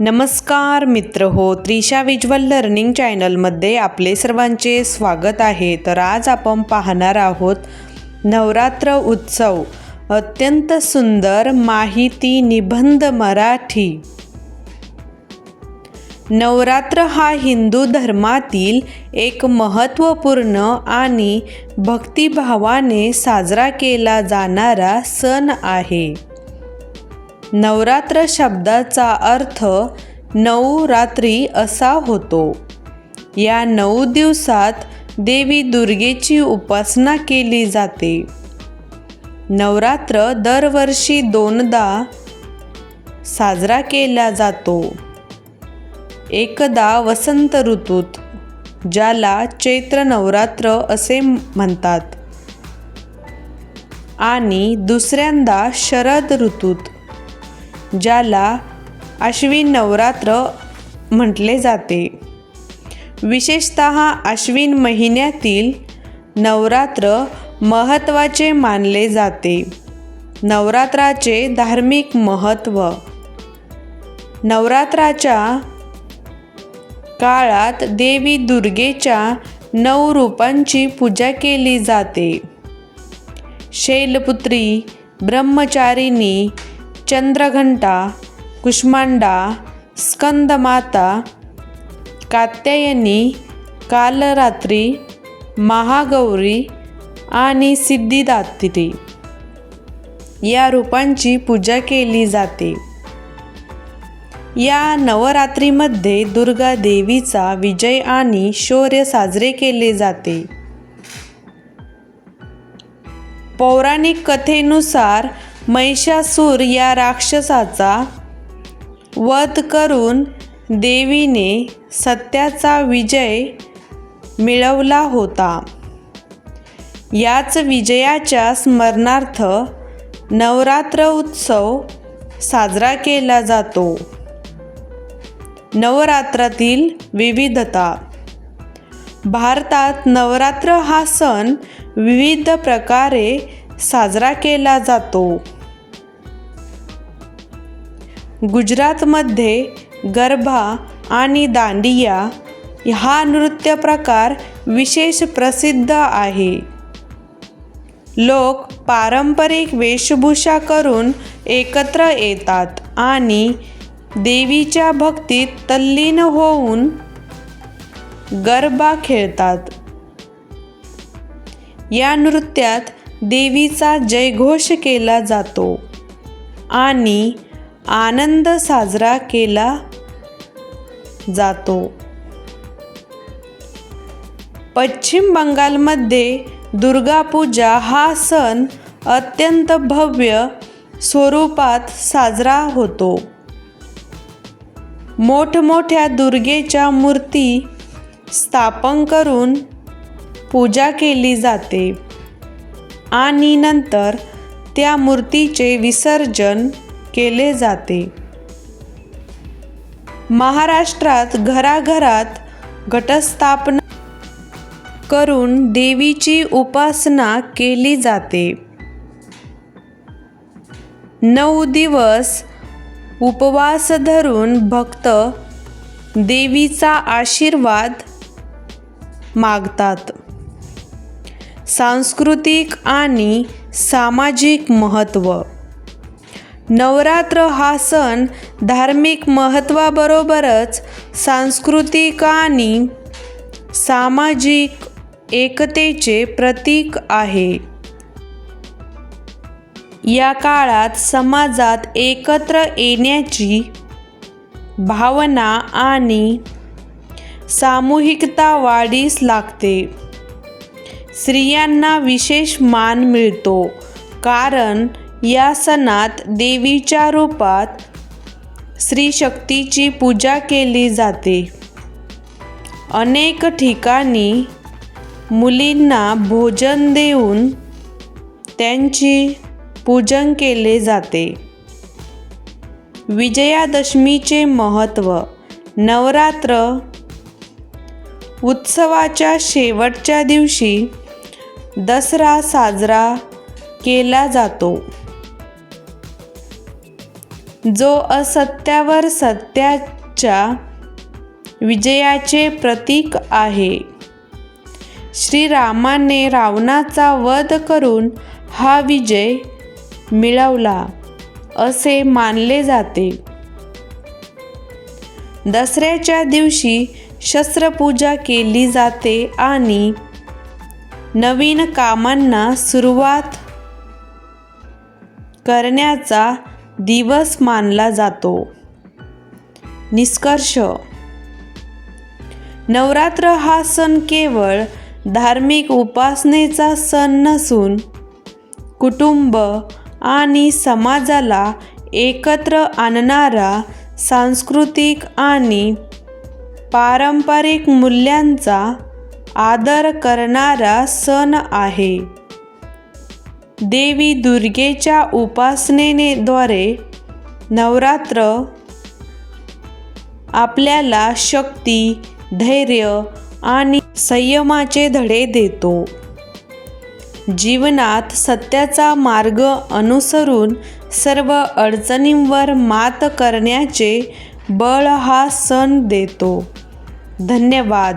नमस्कार मित्र हो त्रिशा विज्वल लर्निंग चॅनलमध्ये आपले सर्वांचे स्वागत आहे. तर आज आपण पाहणार आहोत नवरात्र उत्सव अत्यंत सुंदर माहिती निबंध मराठी. नवरात्र हा हिंदू धर्मातील एक महत्त्वपूर्ण आणि भक्तिभावाने साजरा केला जाणारा सण आहे. नवरात्र शब्दाचा अर्थ नऊ रात्री असा होतो. या नऊ दिवसात देवी दुर्गेची उपासना केली जाते. नवरात्र दरवर्षी दोनदा साजरा केला जातो. एकदा वसंत ऋतूत ज्याला चैत्र नवरात्र असे म्हणतात. आणि दुसऱ्यांदा शरद ऋतूत ज्याला अश्विन नवरात्र म्हटले जाते. विशेषत अश्विन महिन्यातील नवरात्र महत्त्वाचे मानले जाते. नवरात्राचे धार्मिक महत्त्व. नवरात्राच्या काळात देवी दुर्गेच्या नऊ रूपांची पूजा केली जाते. शैलपुत्री ब्रह्मचारिणी चंद्रघंटा कुष्मांडा स्कंदमाता कात्यायनी कालरात्री महागौरी आणि सिद्धिदात्री या रूपांची पूजा केली जाते. या नवरात्रीमध्ये दुर्गा देवीचा विजय आणि शौर्य साजरे केले जाते. पौराणिक कथेनुसार महिषासूर या राक्षसाचा वध करून देवीने सत्याचा विजय मिळवला होता. याच विजयाच्या स्मरणार्थ नवरात्र उत्सव साजरा केला जातो. नवरात्रातील विविधता. भारतात नवरात्र हा सण विविध प्रकारे साजरा केला जातो. गुजरातमध्ये गरबा आणि दांडिया हा नृत्य प्रकार विशेष प्रसिद्ध आहे. लोक पारंपरिक वेशभूषा करून एकत्र येतात आणि देवीच्या भक्तीत तल्लीन होऊन गरबा खेळतात. या नृत्यात देवीचा जयघोष केला जातो आणि आनंद साजरा केला जातो. पश्चिम बंगालमध्ये दुर्गापूजा हा सण अत्यंत भव्य स्वरूपात साजरा होतो. मोठमोठ्या दुर्गेच्या मूर्ती स्थापन करून पूजा केली जाते. आणि नंतर त्या मूर्तीचे विसर्जन केले जाते. महाराष्ट्रात घराघरात घटस्थापना करून देवीची उपासना केली जाते. नऊ दिवस उपवास धरून भक्त देवीचा आशीर्वाद मागतात. सांस्कृतिक आणि सामाजिक महत्त्व नवरात्र हा सण धार्मिक महत्त्वाबरोबरच सांस्कृतिक आणि सामाजिक एकतेचे प्रतीक आहे. या काळात समाजात एकत्र येण्याची भावना आणि सामूहिकता वाढीस लागते. स्त्रियांना विशेष मान मिळतो. कारण या सणात देवीच्या रूपात श्रीशक्तीची पूजा केली जाते. अनेक ठिकाणी मुलींना भोजन देऊन त्यांची पूजन केले जाते. विजयादशमीचे महत्त्व नवरात्र उत्सवाच्या शेवटच्या दिवशी दसरा साजरा केला जातो. जो असत्यावर सत्याच्या विजयाचे प्रतीक आहे. श्रीरामाने रावणाचा वध करून हा विजय मिळवला असे मानले जाते. दसऱ्याच्या दिवशी शस्त्रपूजा केली जाते आणि नवीन कामांना सुरुवात करण्याचा दिवस मानला जातो. निष्कर्ष. नवरात्र हा सण केवळ धार्मिक उपासनेचा सण नसून कुटुंब आणि समाजाला एकत्र आणणारा सांस्कृतिक आणि पारंपरिक मूल्यांचा आदर करणारा सण आहे. देवी दुर्गेच्या उपासनेद्वारे नवरात्र आपल्याला शक्ती धैर्य आणि संयमाचे धडे देतो. जीवनात सत्याचा मार्ग अनुसरून सर्व अडचणींवर मात करण्याचे बळ हा सण देतो. धन्यवाद.